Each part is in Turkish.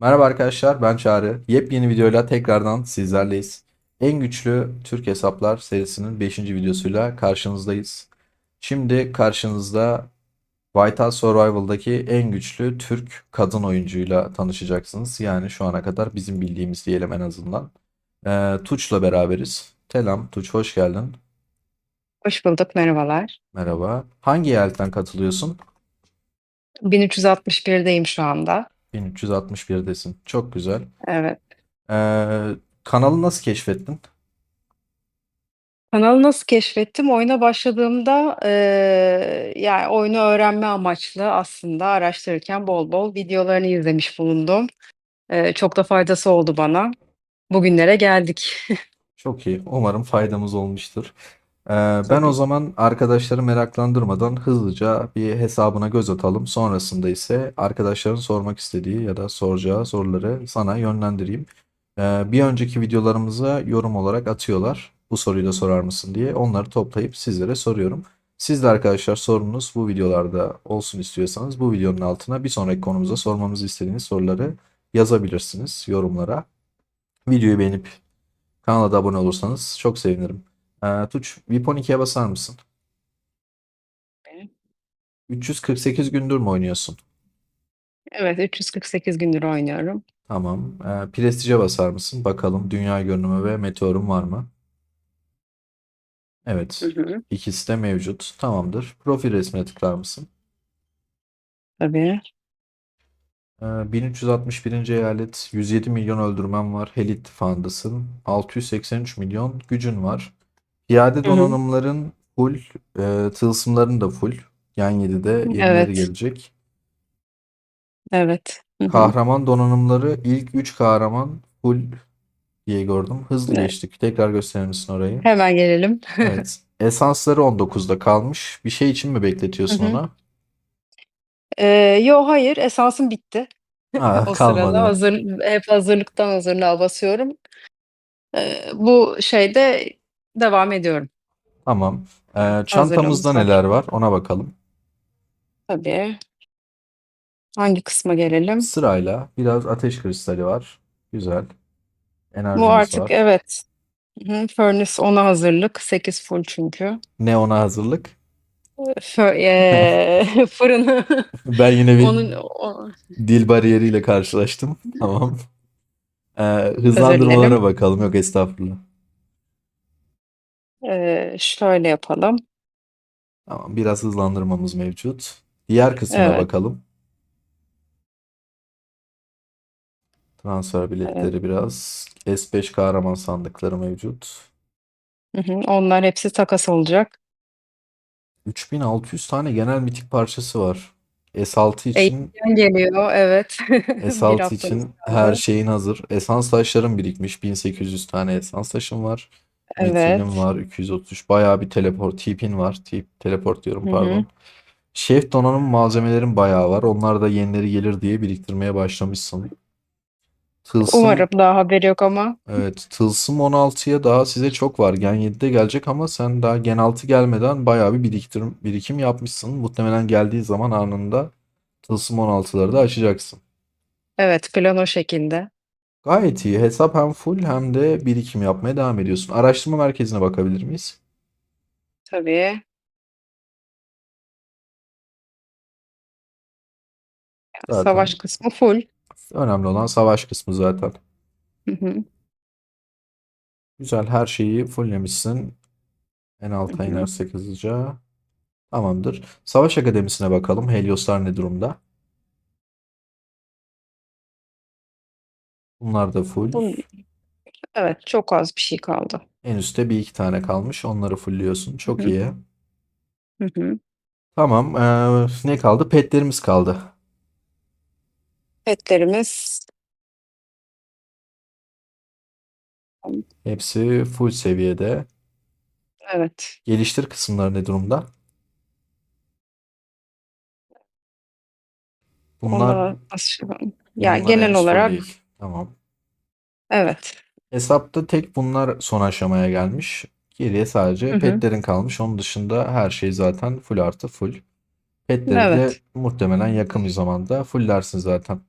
Merhaba arkadaşlar, ben Çağrı. Yepyeni videoyla tekrardan sizlerleyiz. En güçlü Türk hesaplar serisinin 5. videosuyla karşınızdayız. Şimdi karşınızda Vital Survival'daki en güçlü Türk kadın oyuncuyla tanışacaksınız. Yani şu ana kadar bizim bildiğimiz diyelim en azından. Ee, Tuğç'la beraberiz. Selam Tuğç, hoş geldin. Hoş bulduk, merhabalar. Merhaba. Hangi eyaletten katılıyorsun? 1361'deyim şu anda. 1361'desin. Çok güzel. Evet. Ee, kanalı nasıl keşfettin? Kanalı nasıl keşfettim? Oyuna başladığımda eee, yani oyunu öğrenme amaçlı aslında araştırırken bol bol videolarını izlemiş bulundum. Eee, çok da faydası oldu bana. Bugünlere geldik. Çok iyi. Umarım faydamız olmuştur. Ee, ben o Tabii. zaman arkadaşları meraklandırmadan hızlıca bir hesabına göz atalım. Sonrasında ise arkadaşların sormak istediği ya da soracağı soruları sana yönlendireyim. Ee, bir önceki videolarımıza yorum olarak atıyorlar. Bu soruyu da sorar mısın diye. Onları toplayıp sizlere soruyorum. Siz de arkadaşlar sorunuz bu videolarda olsun istiyorsanız bu videonun altına bir sonraki konumuza sormamızı istediğiniz soruları yazabilirsiniz yorumlara. Videoyu beğenip Kanala da abone olursanız çok sevinirim. Ee, Tuğç, VIP 12'ye basar mısın? 348 gündür mü oynuyorsun? Evet, 348 gündür oynuyorum. Tamam. Ee, Prestige'e basar mısın? Bakalım dünya görünümü ve meteorun var mı? Hı Evet. hı, İkisi de mevcut. Tamamdır. Profil resmine tıklar mısın? tabii. Ee, 1361. eyalet 107 milyon öldürmen var. Hell ittifakındasın. 683 milyon gücün var. Piyade Hı hı, donanımların full. E, tılsımların da full. Yan 7'de yenileri evet, gelecek. evet. Hı hı. Kahraman donanımları ilk 3 kahraman full diye gördüm. Hızlı Evet, geçtik. Tekrar gösterir misin orayı? Hemen gelelim. Evet. Esansları 19'da kalmış. Bir şey için mi Hı bekletiyorsun hı. onu? Eee, yo hayır, esansım bitti. Ha, O sırada kalmadı. hazır, hep hazırlıktan hazırlığa basıyorum. Eee, bu şeyde devam ediyorum. Tamam. Ee, çantamızda neler var? Ona bakalım. Tabii. Hangi kısma gelelim? Sırayla biraz ateş kristali var. Güzel. Bu Enerjimiz artık var. evet. Hı hı, Furnace ona hazırlık. 8 full çünkü. Neona hazırlık. Fö eee, fırını Ben yine bir onun o, dil bariyeriyle karşılaştım. Tamam. Ee, özür hızlandırmalara dilerim. bakalım. Yok estağfurullah. Şöyle yapalım. Tamam, biraz hızlandırmamız mevcut. Diğer kısmına Evet. bakalım. Transfer Evet. biletleri biraz. S5 kahraman sandıkları mevcut. Hı hı, onlar hepsi takas olacak. 3600 tane genel mitik parçası var. S6 için Eğitim geliyor. Evet. Bir S6 haftamız için her kaldı. şeyin hazır. Esans taşlarım birikmiş. 1800 tane esans taşım var. Evet. Metilim var 233. Bayağı bir teleport tipin var. Tip teleport diyorum Hı hı. pardon. Şef donanım malzemelerin bayağı var. Onlar da yenileri gelir diye biriktirmeye başlamışsın. Tılsım Umarım daha haberi yok ama. evet Tılsım 16'ya daha size çok var. Gen 7'de gelecek ama sen daha Gen 6 gelmeden bayağı bir biriktirim, birikim yapmışsın. Muhtemelen geldiği zaman anında Tılsım 16'ları da açacaksın. Evet, plan o şekilde. Gayet iyi. Hesap hem full hem de birikim yapmaya devam ediyorsun. Araştırma merkezine bakabilir miyiz? Tabii. Savaş Zaten kısmı full. önemli olan savaş kısmı zaten. Hı hı, Güzel her şeyi fulllemişsin. En hı alta hı. inersek hızlıca. Tamamdır. Savaş Akademisi'ne bakalım. Helioslar ne durumda? Bunlar da full. Evet, çok az bir şey kaldı. En üstte bir iki tane kalmış. Onları fullliyorsun. Çok hı, iyi. hı hı. Tamam. Ee, ne kaldı? Petlerimiz kaldı. Petlerimiz Hepsi full seviyede. evet. Geliştir kısımları ne durumda? Bunlar Ona nasıl yani bunlar genel henüz full olarak değil. Tamam. evet. Hesapta tek bunlar son aşamaya gelmiş. Geriye Hı sadece hı. petlerin kalmış. Onun dışında her şey zaten full artı full. Petleri de Evet. muhtemelen yakın bir zamanda fulllersin zaten.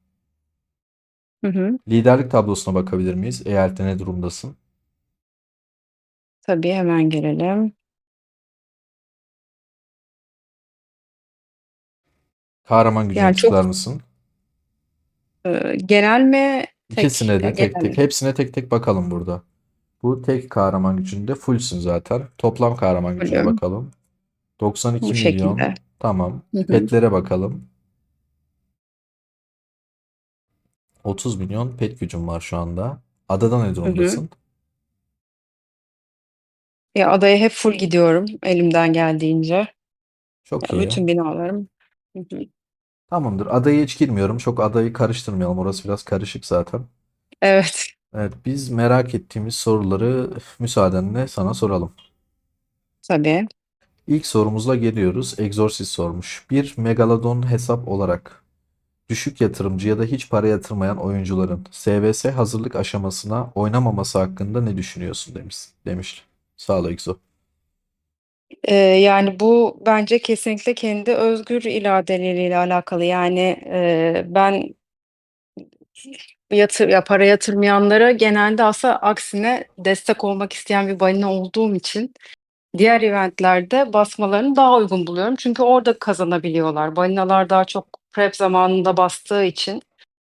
Hı hı. Liderlik tablosuna bakabilir miyiz? Eyalette ne durumdasın? Tabii hemen gelelim. Kahraman gücüne Yani çok tıklar mısın? e, genel mi İkisine de tek tek, hepsine tek tek bakalım burada. Bu tek kahraman gücünde fullsün zaten. Toplam kahraman gücüne bölüm bakalım. 92 bu milyon. şekilde. Tamam. Hı hı. Petlere bakalım. 30 milyon pet gücüm var şu anda. Adada ne durumdasın? Ya adaya hep full gidiyorum elimden geldiğince. Çok Ya iyi. bütün binalarım. Hı hı. Tamamdır. Adaya hiç girmiyorum. Çok adayı karıştırmayalım. Orası biraz karışık zaten. Evet, Evet, biz merak ettiğimiz soruları müsaadenle sana soralım. tabii. İlk sorumuzla geliyoruz. Exorcist sormuş. Bir Megalodon hesap olarak düşük yatırımcı ya da hiç para yatırmayan oyuncuların SVS hazırlık aşamasına oynamaması hakkında ne düşünüyorsun demiş. demiş. Sağ ol Exo. Ee, yani bu bence kesinlikle kendi özgür iradeleriyle alakalı. Yani e, ben yatır ya para yatırmayanlara genelde aslında aksine destek olmak isteyen bir balina olduğum için diğer eventlerde basmalarını daha uygun buluyorum. Çünkü orada kazanabiliyorlar. Balinalar daha çok prep zamanında bastığı için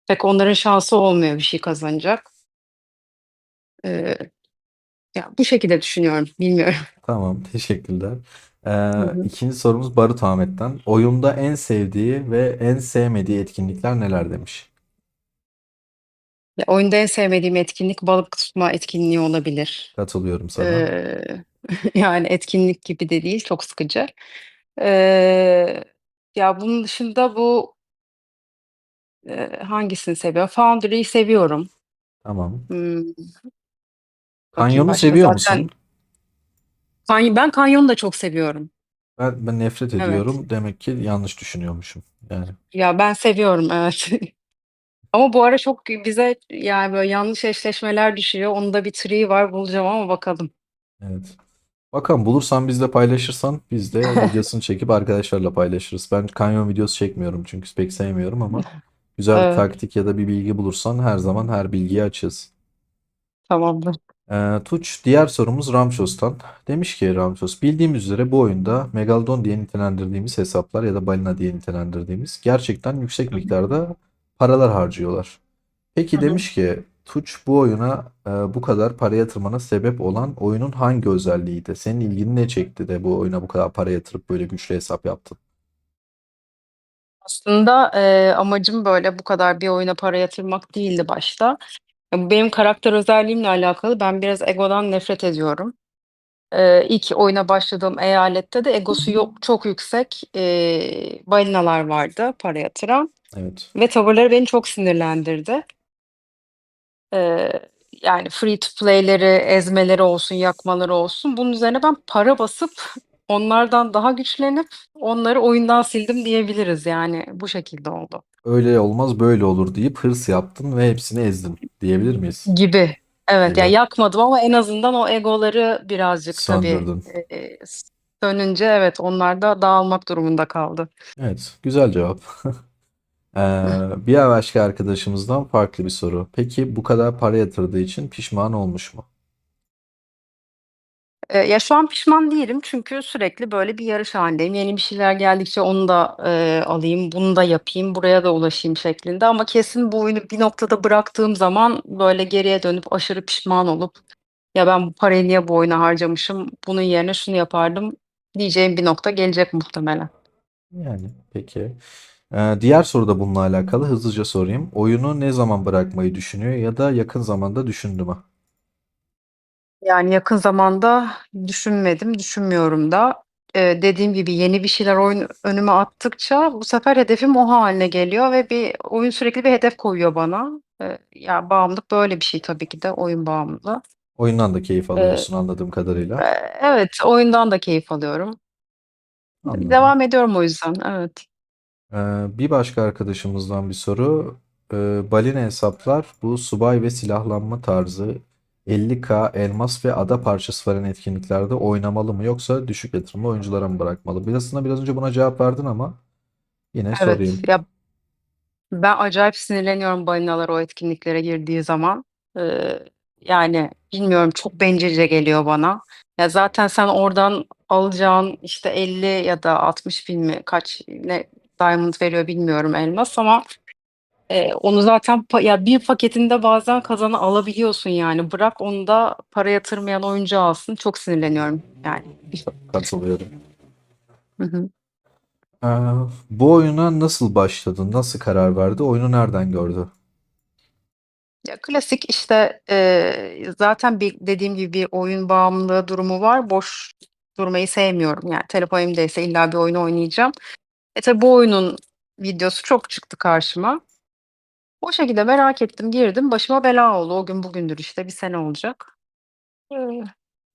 pek onların şansı olmuyor bir şey kazanacak. Ee, ya bu şekilde düşünüyorum. Bilmiyorum. Tamam, teşekkürler. Hı Ee, hı. ikinci sorumuz Barut Ahmet'ten. Oyunda en sevdiği ve en sevmediği etkinlikler neler demiş. Ya, oyunda en sevmediğim etkinlik balık tutma etkinliği olabilir. Katılıyorum sana. Ee, yani etkinlik gibi de değil, çok sıkıcı. Ee, ya bunun dışında bu e, hangisini seviyorum? Foundry'yi seviyorum. Tamam. Hmm, Kanyonu başka. seviyor musun? ben kanyonu da çok seviyorum. Ben, ben nefret Evet. ediyorum. Demek ki yanlış düşünüyormuşum. Yani Ya ben seviyorum, evet. Ama bu ara çok bize yani böyle yanlış eşleşmeler düşüyor. Onun da bir triği var bulacağım ama bakalım. evet. Bakalım bulursan bizle paylaşırsan biz de videosunu çekip arkadaşlarla paylaşırız. Ben kanyon videosu çekmiyorum çünkü pek sevmiyorum ama güzel bir Evet, taktik ya da bir bilgi bulursan her zaman her bilgiyi açığız. tamamdır. Ee, Tuğç, diğer sorumuz Ramços'tan. Demiş ki Ramços, bildiğimiz üzere bu oyunda Megalodon diye nitelendirdiğimiz hesaplar ya da balina diye nitelendirdiğimiz gerçekten yüksek miktarda paralar harcıyorlar. Peki Hı hı. demiş ki Tuğç bu oyuna e, bu kadar para yatırmana sebep olan oyunun hangi özelliğiydi? Senin ilgini ne çekti de bu oyuna bu kadar para yatırıp böyle güçlü hesap yaptın? Aslında, eee, amacım böyle bu kadar bir oyuna para yatırmak değildi başta. Ya, bu benim karakter özelliğimle alakalı. Ben biraz egodan nefret ediyorum. Eee, ilk oyuna başladığım eyalette de egosu yok çok yüksek, eee, balinalar vardı para yatıran Evet. ve tavırları beni çok sinirlendirdi. Eee, yani free to play'leri, ezmeleri olsun, yakmaları olsun, bunun üzerine ben para basıp onlardan daha güçlenip onları oyundan sildim diyebiliriz. Yani bu şekilde oldu. Öyle olmaz böyle olur deyip hırs yaptın ve hepsini ezdin diyebilir miyiz? Gibi. Evet, ya Gibi. yakmadım ama en azından o egoları birazcık tabii, Söndürdün. eee, sönünce evet, onlar da dağılmak durumunda kaldı. Evet, güzel cevap. Ee, bir başka arkadaşımızdan farklı bir soru. Peki bu kadar para yatırdığı için pişman olmuş mu? Eee, ya, şu an pişman değilim çünkü sürekli böyle bir yarış hâlindeyim. Yeni bir şeyler geldikçe onu da, eee, alayım, bunu da yapayım, buraya da ulaşayım şeklinde ama kesin bu oyunu bir noktada bıraktığım zaman böyle geriye dönüp aşırı pişman olup "Ya, ben bu parayı niye bu oyuna harcamışım, bunun yerine şunu yapardım." diyeceğim bir nokta gelecek muhtemelen. Yani peki. Ee, diğer soru da bununla alakalı. Hızlıca sorayım. Oyunu ne zaman bırakmayı düşünüyor ya da yakın zamanda düşündü mü? Yani, yakın zamanda düşünmedim, düşünmüyorum da. Eee, dediğim gibi yeni bir şeyler oyun önüme attıkça bu sefer hedefim o hâline geliyor ve bir oyun sürekli bir hedef koyuyor bana. Eee, ya, bağımlılık böyle bir şey tabii ki de, oyun bağımlılığı. Oyundan da keyif Eee, alıyorsun anladığım kadarıyla. eee, evet, oyundan da keyif alıyorum. Anladım. Devam ediyorum o yüzden, evet. Ee, bir başka arkadaşımızdan bir soru. Ee, balina hesaplar bu subay ve silahlanma tarzı 50k elmas ve ada parçası veren etkinliklerde oynamalı mı yoksa düşük yatırımlı oyunculara mı bırakmalı? Birazına biraz önce buna cevap verdin ama yine Evet, sorayım. ya Ben acayip sinirleniyorum balinalar o etkinliklere girdiği zaman. Eee, yani bilmiyorum çok bencilce geliyor bana. Ya zaten sen oradan alacağın işte 50 ya da 60 bin mi kaç ne diamond veriyor bilmiyorum elmas ama eee, onu zaten pa- ya bir paketinde bazen kazanı alabiliyorsun yani. Bırak onu da para yatırmayan oyuncu alsın. Çok sinirleniyorum yani. Katılıyorum. Hı hı. Ee, bu oyuna nasıl başladın? Nasıl karar verdi? Oyunu nereden gördü? Ya klasik işte eee, zaten bir dediğim gibi bir oyun bağımlılığı durumu var. Boş durmayı sevmiyorum. Yani telefon elimdeyse illa bir oyun oynayacağım. E tabii bu oyunun videosu çok çıktı karşıma. O şekilde merak ettim, girdim. Başıma bela oldu. O gün bugündür işte bir sene olacak. Eee,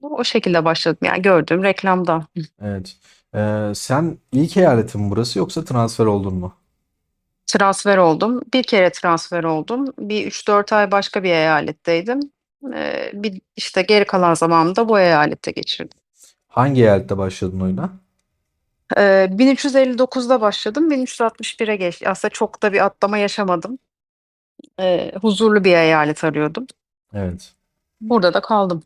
o şekilde başladım. Yani gördüğüm reklamdan. Evet. Ee, sen ilk eyaletin mi burası yoksa transfer oldun mu? Transfer oldum. Bir kere transfer oldum. Bir 3-4 ay başka bir eyaletteydim. Eee, bir işte geri kalan zamanımı da bu eyalette geçirdim. Hangi eyalette başladın oyuna? Eee, 1359'da başladım. 1361'e geçtim. Aslında çok da bir atlama yaşamadım. Eee, huzurlu bir eyalet arıyordum. Evet. Burada da kaldım.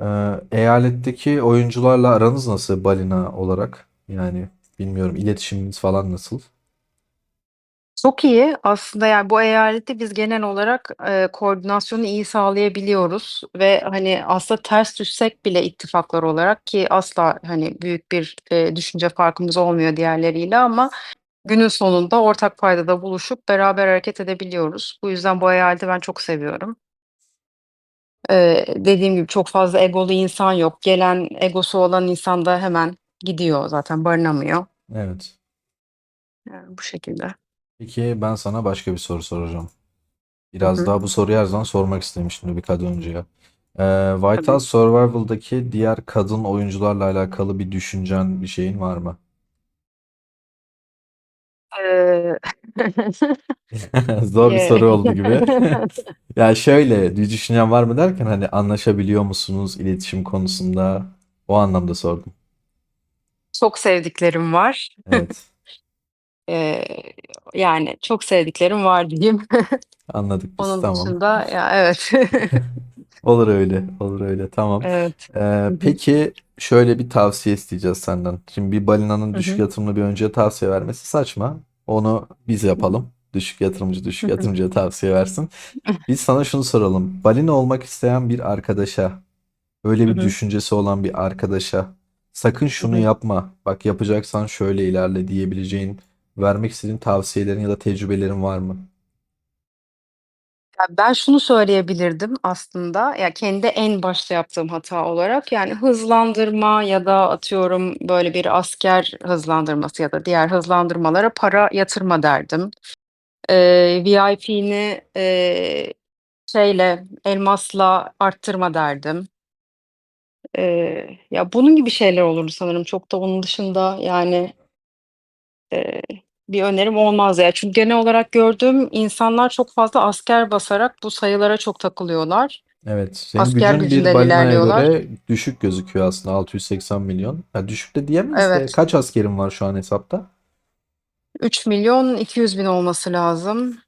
Ee, eyaletteki oyuncularla aranız nasıl balina olarak? Yani bilmiyorum iletişiminiz falan nasıl? Çok iyi. Aslında yani bu eyalette biz genel olarak eee, koordinasyonu iyi sağlayabiliyoruz ve hani aslında ters düşsek bile ittifaklar olarak ki asla hani büyük bir eee, düşünce farkımız olmuyor diğerleriyle ama günün sonunda ortak paydada buluşup beraber hareket edebiliyoruz. Bu yüzden bu eyaleti ben çok seviyorum. Eee, dediğim gibi çok fazla egolu insan yok. Gelen egosu olan insan da hemen gidiyor zaten barınamıyor. Evet. Yani bu şekilde. Peki ben sana başka bir soru soracağım. Biraz hı. daha bu soruyu her zaman sormak istemiştim birkaç önce ya. Ee, White Tabii. House Survival'daki diğer kadın oyuncularla alakalı bir düşüncen, bir şeyin var mı? Eee Zor bir soru oldu gibi. Ya şöyle bir düşüncen var mı derken hani anlaşabiliyor musunuz iletişim konusunda? O anlamda sordum. Çok sevdiklerim var. Evet, Eee, yani çok sevdiklerim var diyeyim. anladık biz Onun tamam. dışında ya evet. Olur öyle, olur öyle tamam. Evet. Ee, peki şöyle bir tavsiye isteyeceğiz senden. Şimdi bir balinanın Hı düşük hı. yatırımlı bir oyuncuya tavsiye vermesi saçma. Onu biz yapalım. Düşük yatırımcı düşük yatırımcıya tavsiye versin. Biz sana şunu soralım. Balina olmak isteyen bir arkadaşa, öyle Hı bir hı. düşüncesi olan bir arkadaşa sakın Hı şunu hı. yapma. Bak yapacaksan şöyle ilerle diyebileceğin, vermek istediğin tavsiyelerin ya da tecrübelerin var mı? Ben şunu söyleyebilirdim aslında, ya, kendi en başta yaptığım hata olarak, yani, hızlandırma ya da atıyorum, böyle, bir asker hızlandırması ya da diğer hızlandırmalara para yatırma derdim. Eee, VIP'ni, eee, şeyle, elmasla arttırma derdim. Eee, ya, bunun gibi şeyler olurdu sanırım. Çok da onun dışında, yani, eee, bir önerim olmaz ya. Çünkü genel olarak gördüğüm insanlar çok fazla asker basarak bu sayılara çok takılıyorlar. Evet, senin Asker gücün bir gücünden balinaya ilerliyorlar. göre düşük gözüküyor aslında 680 milyon. Ya düşük de diyemeyiz de Evet, kaç askerin var şu an hesapta? 3.200.000 olması lazım.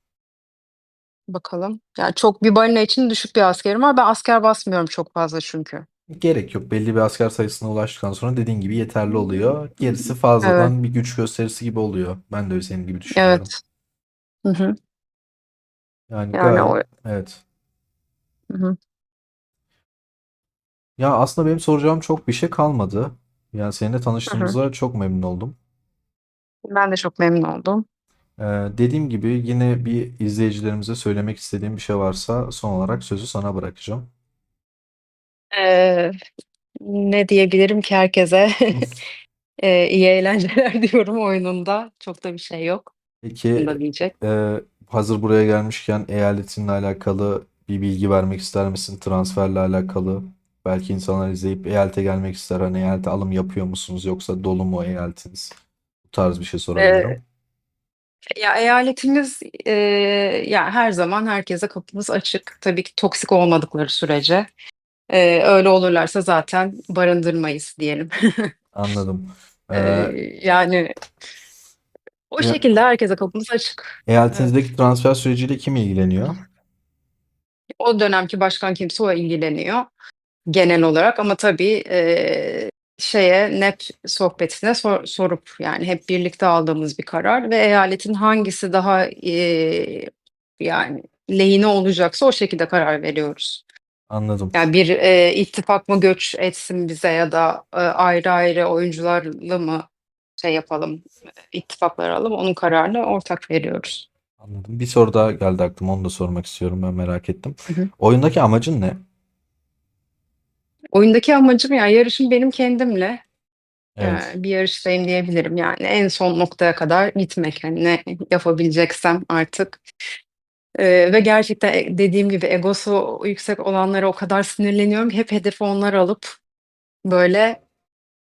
Bakalım. Yani, çok bir balina için düşük bir askerim var. Ben asker basmıyorum çok fazla çünkü. Gerek yok. Belli bir asker sayısına ulaştıktan sonra dediğin gibi yeterli oluyor. Gerisi Evet, fazladan bir güç gösterisi gibi oluyor. Ben de öyle senin gibi düşünüyorum. evet. Hı hı. Yani Yani gayet o evet. Hı hı. Ya aslında benim soracağım çok bir şey kalmadı. Yani seninle Hı hı. tanıştığımıza çok memnun oldum. Ben de çok memnun oldum. Ee, dediğim gibi yine bir izleyicilerimize söylemek istediğim bir şey varsa son olarak sözü sana bırakacağım. Eee, ne diyebilirim ki herkese? Eee, iyi eğlenceler diyorum oyununda. Çok da bir şey yok. Peki da diyecek. e, hazır buraya gelmişken eyaletinle alakalı bir bilgi vermek ister misin? Transferle alakalı. Belki insanlar izleyip eyalete gelmek ister. Hani eyalete alım yapıyor musunuz yoksa dolu mu eyaletiniz? Bu tarz bir şey sorabilirim. Eee, ya, eyaletimiz, eee, ya, her zaman herkese kapımız açık. Tabii ki toksik olmadıkları sürece. Eee, öyle olurlarsa zaten barındırmayız diyelim. Anladım. Ee, Eee, yani O Ya- şekilde herkese kapımız açık. Eyaletinizdeki transfer süreciyle kim ilgileniyor? O dönemki başkan kimse o ilgileniyor genel olarak ama tabii eee, şeye NEP sohbetine sor- sorup yani hep birlikte aldığımız bir karar ve eyaletin hangisi daha eee, yani lehine olacaksa o şekilde karar veriyoruz. Anladım. Yani bir eee, ittifak mı göç etsin bize ya da eee, ayrı ayrı oyuncularla mı şey yapalım, ittifaklar alalım onun kararını ortak veriyoruz. Anladım. Bir soru daha geldi aklıma. Onu da sormak istiyorum. Ben merak ettim. Hı hı. Oyundaki amacın ne? Oyundaki amacım yani yarışım benim kendimle. Evet. Eee, bir yarıştayım diyebilirim yani en son noktaya kadar gitmek hani ne yapabileceksem artık. Eee, ve gerçekten e dediğim gibi egosu yüksek olanlara o kadar sinirleniyorum ki hep hedefi onlar alıp böyle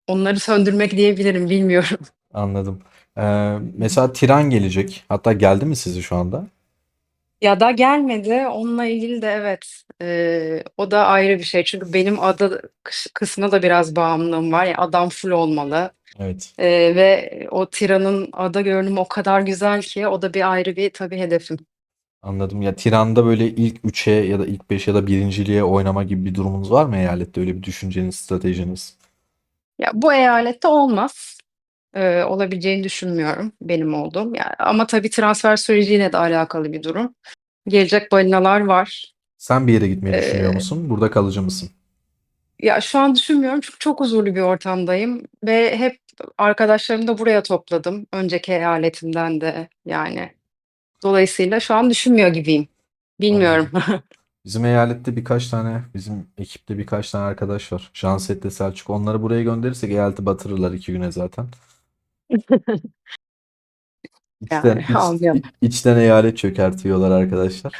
onları söndürmek diyebilirim bilmiyorum. Anladım. Ee, mesela Tiran gelecek. Hatta geldi mi sizi şu anda? Ya da gelmedi. Onunla ilgili de evet. Eee, o da ayrı bir şey. Çünkü benim ada kıs kısmına da biraz bağımlılığım var. Ya adam full olmalı. Evet. Eee, ve o Tiran'ın ada görünümü o kadar güzel ki o da bir ayrı bir tabii hedefim. Anladım. Ya Tiran'da böyle ilk 3'e ya da ilk 5 ya da birinciliğe oynama gibi bir durumunuz var mı eyalette? Öyle bir düşünceniz, stratejiniz? Ya bu eyalette olmaz. Eee, olabileceğini düşünmüyorum benim olduğum. Ya ama tabii transfer süreciyle de alakalı bir durum. Gelecek balinalar var. Sen bir yere gitmeyi düşünüyor Eee musun? Burada kalıcı mısın? Ya şu an düşünmüyorum çünkü çok huzurlu bir ortamdayım ve hep arkadaşlarımı da buraya topladım. Önceki eyaletimden de yani. Dolayısıyla şu an düşünmüyor gibiyim. Bilmiyorum. Bizim eyalette birkaç tane, bizim ekipte birkaç tane arkadaş var. Janset'le Selçuk. Onları buraya gönderirsek eyaleti batırırlar iki güne zaten. İçten, Yani iç, anlıyorum. içten eyalet çökertiyorlar arkadaşlar.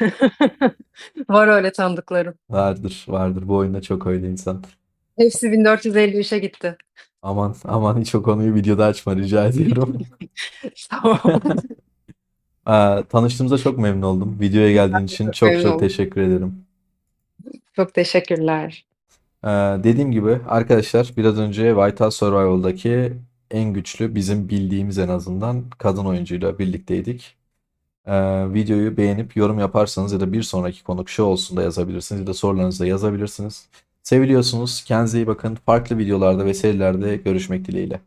Var öyle tanıdıklarım. Vardır, vardır. Bu oyunda çok öyle insan. Hepsi 1453'e gitti. Aman, aman hiç o konuyu videoda açma rica ediyorum. Tamam. Aa, tanıştığımıza çok memnun oldum. Videoya geldiğin için Çok çok memnun çok oldum. teşekkür ederim. Çok teşekkürler. Ee, dediğim gibi arkadaşlar biraz önce White House Survival'daki en güçlü bizim bildiğimiz en azından kadın oyuncuyla birlikteydik. Ee, videoyu beğenip yorum yaparsanız ya da bir sonraki konuk şu olsun da yazabilirsiniz ya da sorularınızı da yazabilirsiniz. Seviliyorsunuz. Kendinize iyi bakın. Farklı videolarda ve serilerde görüşmek dileğiyle.